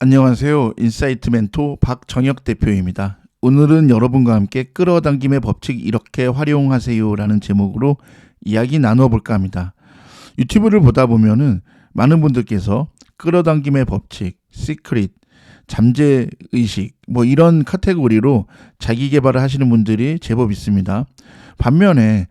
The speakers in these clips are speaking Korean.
안녕하세요. 인사이트 멘토 박정혁 대표입니다. 오늘은 여러분과 함께 끌어당김의 법칙 이렇게 활용하세요라는 제목으로 이야기 나누어 볼까 합니다. 유튜브를 보다 보면은 많은 분들께서 끌어당김의 법칙, 시크릿, 잠재 의식 뭐 이런 카테고리로 자기 개발을 하시는 분들이 제법 있습니다. 반면에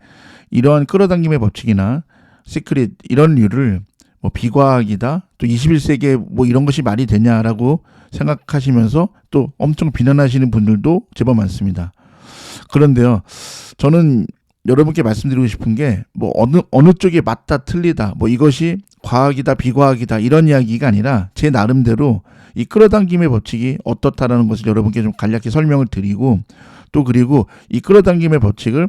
이러한 끌어당김의 법칙이나 시크릿 이런 류를 뭐 비과학이다 또 21세기에 뭐 이런 것이 말이 되냐라고 생각하시면서 또 엄청 비난하시는 분들도 제법 많습니다. 그런데요, 저는 여러분께 말씀드리고 싶은 게 뭐 어느 어느 쪽이 맞다 틀리다 뭐 이것이 과학이다 비과학이다 이런 이야기가 아니라 제 나름대로 이 끌어당김의 법칙이 어떻다라는 것을 여러분께 좀 간략히 설명을 드리고 또 그리고 이 끌어당김의 법칙을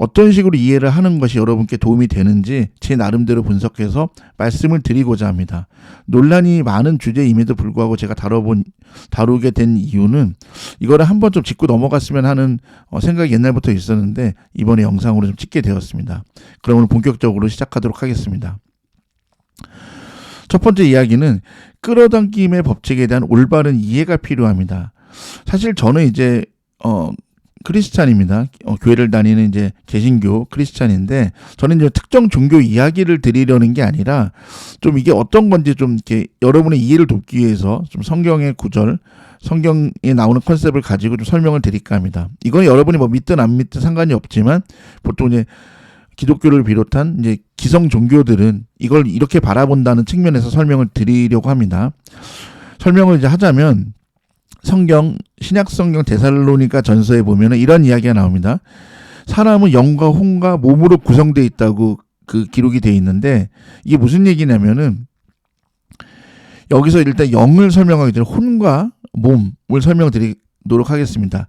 어떤 식으로 이해를 하는 것이 여러분께 도움이 되는지 제 나름대로 분석해서 말씀을 드리고자 합니다. 논란이 많은 주제임에도 불구하고 제가 다뤄본 다루게 된 이유는 이거를 한번 좀 짚고 넘어갔으면 하는 어, 생각이 옛날부터 있었는데 이번에 영상으로 좀 찍게 되었습니다. 그럼 오늘 본격적으로 시작하도록 하겠습니다. 첫 번째 이야기는 끌어당김의 법칙에 대한 올바른 이해가 필요합니다. 사실 저는 이제 어 크리스찬입니다. 어, 교회를 다니는 이제 개신교 크리스찬인데 저는 이제 특정 종교 이야기를 드리려는 게 아니라 좀 이게 어떤 건지 좀 이렇게 여러분의 이해를 돕기 위해서 좀 성경의 구절, 성경에 나오는 컨셉을 가지고 좀 설명을 드릴까 합니다. 이건 여러분이 뭐 믿든 안 믿든 상관이 없지만 보통 이제 기독교를 비롯한 이제 기성 종교들은 이걸 이렇게 바라본다는 측면에서 설명을 드리려고 합니다. 설명을 이제 하자면 성경 신약 성경 데살로니가 전서에 보면은 이런 이야기가 나옵니다. 사람은 영과 혼과 몸으로 구성되어 있다고 그 기록이 되어 있는데 이게 무슨 얘기냐면은 여기서 일단 영을 설명하기 전에 혼과 몸을 설명드리도록 하겠습니다.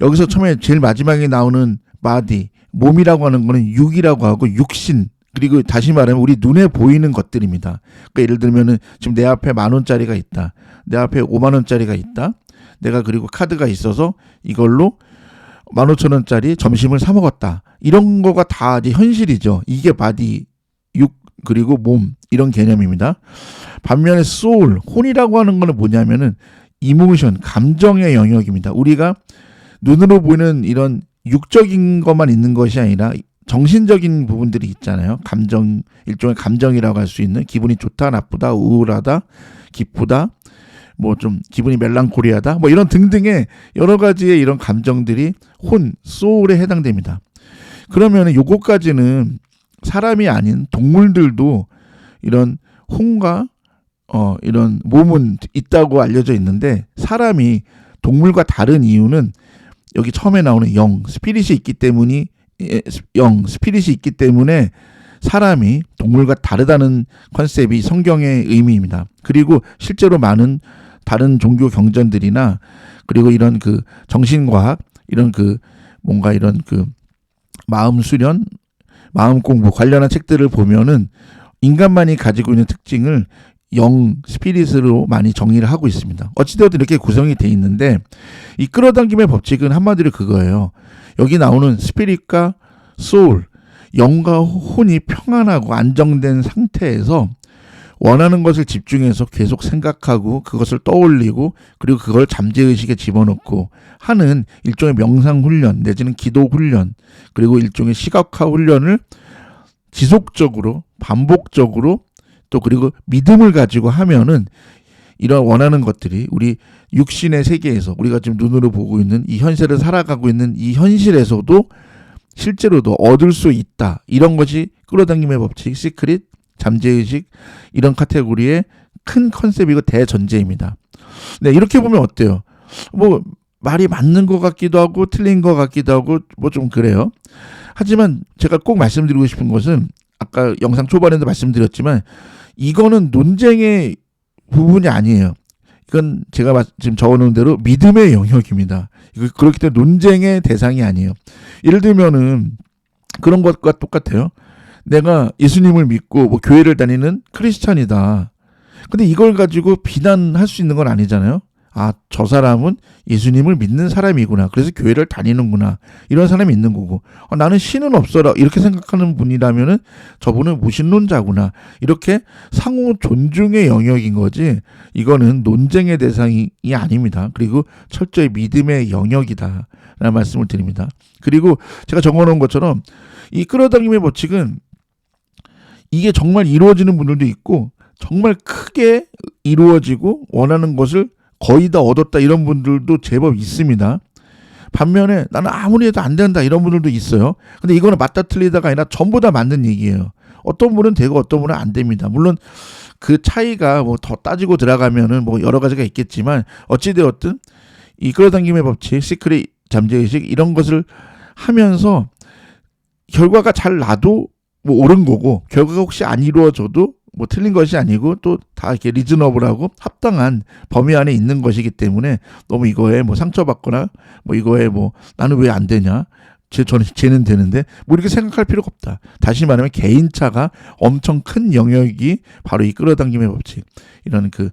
여기서 처음에 제일 마지막에 나오는 바디 몸이라고 하는 거는 육이라고 하고 육신 그리고 다시 말하면 우리 눈에 보이는 것들입니다. 그러니까 예를 들면은 지금 내 앞에 만 원짜리가 있다. 내 앞에 오만 원짜리가 있다. 내가 그리고 카드가 있어서 이걸로 만 오천 원짜리 점심을 사 먹었다. 이런 거가 다 이제 현실이죠. 이게 바디, 육, 그리고 몸, 이런 개념입니다. 반면에 소울, 혼이라고 하는 거는 뭐냐면은 이모션, 감정의 영역입니다. 우리가 눈으로 보이는 이런 육적인 것만 있는 것이 아니라 정신적인 부분들이 있잖아요. 감정, 일종의 감정이라고 할 수 있는 기분이 좋다, 나쁘다, 우울하다, 기쁘다, 뭐 좀 기분이 멜랑콜리하다, 뭐 이런 등등의 여러 가지의 이런 감정들이 혼, 소울에 해당됩니다. 그러면 요거까지는 사람이 아닌 동물들도 이런 혼과 어, 이런 몸은 있다고 알려져 있는데 사람이 동물과 다른 이유는 여기 처음에 나오는 영, 스피릿이 있기 때문이 예, 영, 스피릿이 있기 때문에 사람이 동물과 다르다는 컨셉이 성경의 의미입니다. 그리고 실제로 많은 다른 종교 경전들이나 그리고 이런 그 정신과학 이런 그 뭔가 이런 그 마음 수련, 마음 공부 관련한 책들을 보면은 인간만이 가지고 있는 특징을 영 스피릿으로 많이 정리를 하고 있습니다. 어찌되어도 이렇게 구성이 돼 있는데 이 끌어당김의 법칙은 한마디로 그거예요. 여기 나오는 스피릿과 소울, 영과 혼이 평안하고 안정된 상태에서 원하는 것을 집중해서 계속 생각하고 그것을 떠올리고 그리고 그걸 잠재의식에 집어넣고 하는 일종의 명상 훈련 내지는 기도 훈련 그리고 일종의 시각화 훈련을 지속적으로 반복적으로 또 그리고 믿음을 가지고 하면은 이런 원하는 것들이 우리 육신의 세계에서 우리가 지금 눈으로 보고 있는 이 현실을 살아가고 있는 이 현실에서도 실제로도 얻을 수 있다. 이런 것이 끌어당김의 법칙, 시크릿, 잠재의식 이런 카테고리의 큰 컨셉이고 대전제입니다. 네, 이렇게 보면 어때요? 뭐 말이 맞는 것 같기도 하고 틀린 것 같기도 하고 뭐 좀 그래요. 하지만 제가 꼭 말씀드리고 싶은 것은 아까 영상 초반에도 말씀드렸지만 이거는 논쟁의 부분이 아니에요. 이건 제가 지금 적어놓은 대로 믿음의 영역입니다. 그렇기 때문에 논쟁의 대상이 아니에요. 예를 들면은 그런 것과 똑같아요. 내가 예수님을 믿고 뭐 교회를 다니는 크리스찬이다. 근데 이걸 가지고 비난할 수 있는 건 아니잖아요. 아, 저 사람은 예수님을 믿는 사람이구나. 그래서 교회를 다니는구나. 이런 사람이 있는 거고. 아, 나는 신은 없어라. 이렇게 생각하는 분이라면은 저분은 무신론자구나. 이렇게 상호 존중의 영역인 거지. 이거는 논쟁의 대상이 아닙니다. 그리고 철저히 믿음의 영역이다. 라는 말씀을 드립니다. 그리고 제가 적어 놓은 것처럼 이 끌어당김의 법칙은 이게 정말 이루어지는 분들도 있고 정말 크게 이루어지고 원하는 것을 거의 다 얻었다 이런 분들도 제법 있습니다. 반면에 나는 아무리 해도 안 된다 이런 분들도 있어요. 근데 이거는 맞다 틀리다가 아니라 전부 다 맞는 얘기예요. 어떤 분은 되고 어떤 분은 안 됩니다. 물론 그 차이가 뭐 더 따지고 들어가면은 뭐 여러 가지가 있겠지만 어찌 되었든 이 끌어당김의 법칙, 시크릿 잠재의식 이런 것을 하면서 결과가 잘 나도 뭐 옳은 거고 결과가 혹시 안 이루어져도 뭐 틀린 것이 아니고 또 다 이렇게 리즈너블하고 합당한 범위 안에 있는 것이기 때문에 너무 이거에 뭐 상처받거나 뭐 이거에 뭐 나는 왜 안 되냐 제 저는 쟤는 되는데 뭐 이렇게 생각할 필요가 없다. 다시 말하면 개인차가 엄청 큰 영역이 바로 이 끌어당김의 법칙 이런 그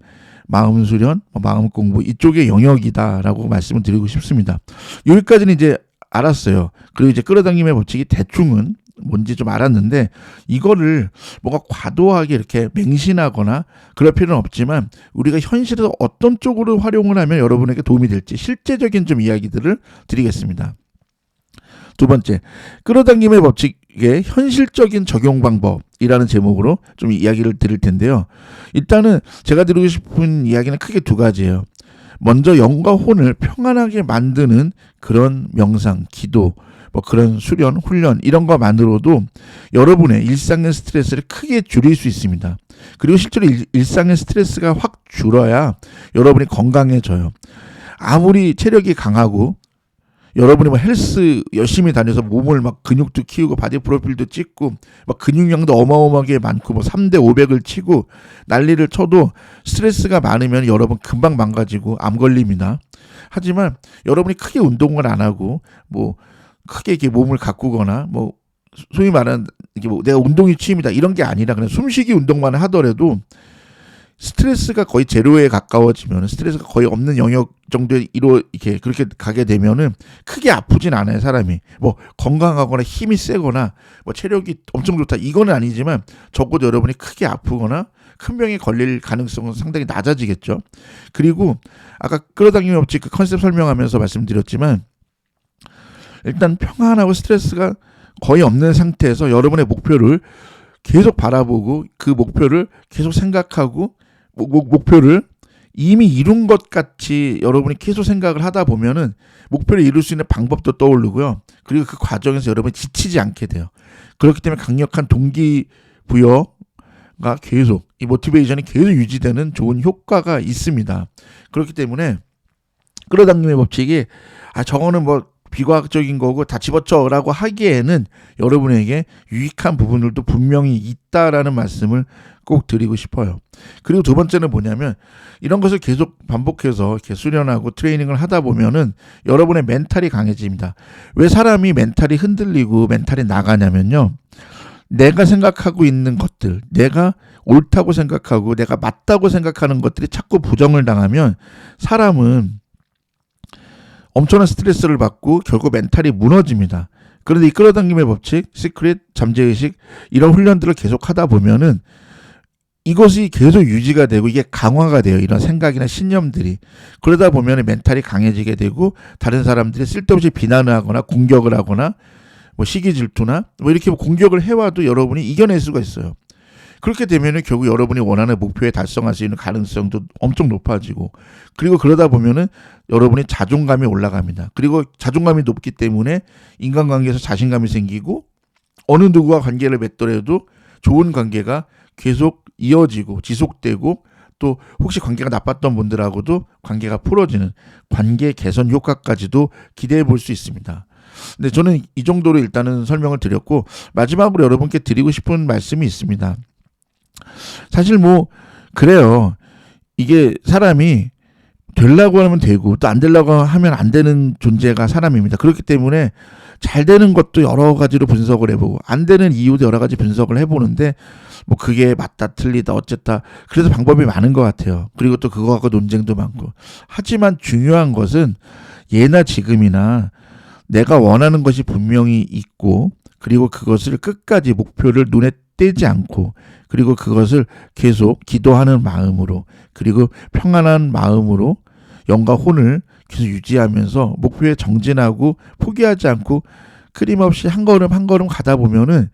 마음 수련, 뭐 마음 공부 이쪽의 영역이다라고 말씀을 드리고 싶습니다. 여기까지는 이제 알았어요. 그리고 이제 끌어당김의 법칙이 대충은 뭔지 좀 알았는데 이거를 뭔가 과도하게 이렇게 맹신하거나 그럴 필요는 없지만 우리가 현실에서 어떤 쪽으로 활용을 하면 여러분에게 도움이 될지 실제적인 좀 이야기들을 드리겠습니다. 두 번째, 끌어당김의 법칙의 현실적인 적용 방법이라는 제목으로 좀 이야기를 드릴 텐데요. 일단은 제가 드리고 싶은 이야기는 크게 두 가지예요. 먼저 영과 혼을 평안하게 만드는 그런 명상, 기도, 뭐 그런 수련, 훈련 이런 것만으로도 여러분의 일상의 스트레스를 크게 줄일 수 있습니다. 그리고 실제로 일, 상의 스트레스가 확 줄어야 여러분이 건강해져요. 아무리 체력이 강하고 여러분이 뭐 헬스 열심히 다녀서 몸을 막 근육도 키우고 바디 프로필도 찍고 막 근육량도 어마어마하게 많고 뭐 3대 500을 치고 난리를 쳐도 스트레스가 많으면 여러분 금방 망가지고 암 걸립니다. 하지만 여러분이 크게 운동을 안 하고 뭐 크게 이렇게 몸을 가꾸거나 뭐 소위 말하는 이게 뭐 내가 운동이 취미다 이런 게 아니라 그냥 숨쉬기 운동만 하더라도 스트레스가 거의 제로에 가까워지면 스트레스가 거의 없는 영역 정도에 이루 이렇게 그렇게 가게 되면은 크게 아프진 않아요 사람이. 뭐 건강하거나 힘이 세거나 뭐 체력이 엄청 좋다. 이거는 아니지만 적어도 여러분이 크게 아프거나 큰 병에 걸릴 가능성은 상당히 낮아지겠죠. 그리고 아까 끌어당김이 없지 그 컨셉 설명하면서 말씀드렸지만 일단 평안하고 스트레스가 거의 없는 상태에서 여러분의 목표를 계속 바라보고 그 목표를 계속 생각하고 목, 목표를 이미 이룬 것 같이 여러분이 계속 생각을 하다 보면은 목표를 이룰 수 있는 방법도 떠오르고요. 그리고 그 과정에서 여러분이 지치지 않게 돼요. 그렇기 때문에 강력한 동기부여가 계속 이 모티베이션이 계속 유지되는 좋은 효과가 있습니다. 그렇기 때문에 끌어당김의 법칙이 아 저거는 뭐 비과학적인 거고 다 집어쳐라고 하기에는 여러분에게 유익한 부분들도 분명히 있다라는 말씀을 꼭 드리고 싶어요. 그리고 두 번째는 뭐냐면 이런 것을 계속 반복해서 이렇게 수련하고 트레이닝을 하다 보면은 여러분의 멘탈이 강해집니다. 왜 사람이 멘탈이 흔들리고 멘탈이 나가냐면요. 내가 생각하고 있는 것들, 내가 옳다고 생각하고 내가 맞다고 생각하는 것들이 자꾸 부정을 당하면 사람은 엄청난 스트레스를 받고 결국 멘탈이 무너집니다. 그런데 이 끌어당김의 법칙, 시크릿, 잠재의식 이런 훈련들을 계속 하다 보면은 이것이 계속 유지가 되고 이게 강화가 돼요. 이런 생각이나 신념들이. 그러다 보면 멘탈이 강해지게 되고 다른 사람들이 쓸데없이 비난을 하거나 공격을 하거나 뭐 시기 질투나 뭐 이렇게 공격을 해와도 여러분이 이겨낼 수가 있어요. 그렇게 되면은 결국 여러분이 원하는 목표에 달성할 수 있는 가능성도 엄청 높아지고 그리고 그러다 보면은 여러분의 자존감이 올라갑니다. 그리고 자존감이 높기 때문에 인간관계에서 자신감이 생기고 어느 누구와 관계를 맺더라도 좋은 관계가 계속 이어지고 지속되고 또 혹시 관계가 나빴던 분들하고도 관계가 풀어지는 관계 개선 효과까지도 기대해 볼 수 있습니다. 근데 저는 이 정도로 일단은 설명을 드렸고 마지막으로 여러분께 드리고 싶은 말씀이 있습니다. 사실 뭐 그래요. 이게 사람이 되려고 하면 되고 또안 되려고 하면 안 되는 존재가 사람입니다. 그렇기 때문에 잘 되는 것도 여러 가지로 분석을 해보고 안 되는 이유도 여러 가지 분석을 해보는데 뭐 그게 맞다 틀리다 어쨌다 그래서 방법이 많은 것 같아요. 그리고 또 그거 갖고 논쟁도 많고 하지만 중요한 것은 예나 지금이나 내가 원하는 것이 분명히 있고 그리고 그것을 끝까지 목표를 눈에 떼지 않고 그리고 그것을 계속 기도하는 마음으로 그리고 평안한 마음으로 영과 혼을 계속 유지하면서 목표에 정진하고 포기하지 않고 끊임없이 한 걸음 한 걸음 가다 보면은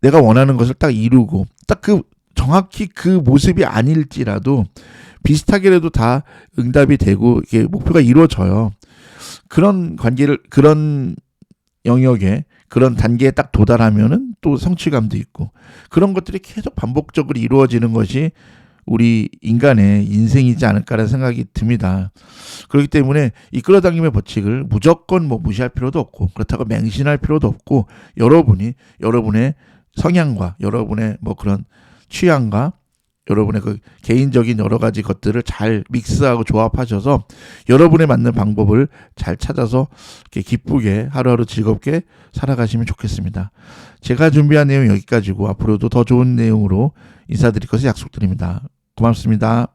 내가 원하는 것을 딱 이루고 딱 그 정확히 그 모습이 아닐지라도 비슷하게라도 다 응답이 되고 이게 목표가 이루어져요. 그런 관계를 그런 영역에 그런 단계에 딱 도달하면은 또 성취감도 있고 그런 것들이 계속 반복적으로 이루어지는 것이 우리 인간의 인생이지 않을까라는 생각이 듭니다. 그렇기 때문에 이 끌어당김의 법칙을 무조건 뭐 무시할 필요도 없고 그렇다고 맹신할 필요도 없고 여러분이 여러분의 성향과 여러분의 뭐 그런 취향과 여러분의 그 개인적인 여러 가지 것들을 잘 믹스하고 조합하셔서 여러분에 맞는 방법을 잘 찾아서 이렇게 기쁘게 하루하루 즐겁게 살아가시면 좋겠습니다. 제가 준비한 내용 여기까지고 앞으로도 더 좋은 내용으로 인사드릴 것을 약속드립니다. 고맙습니다.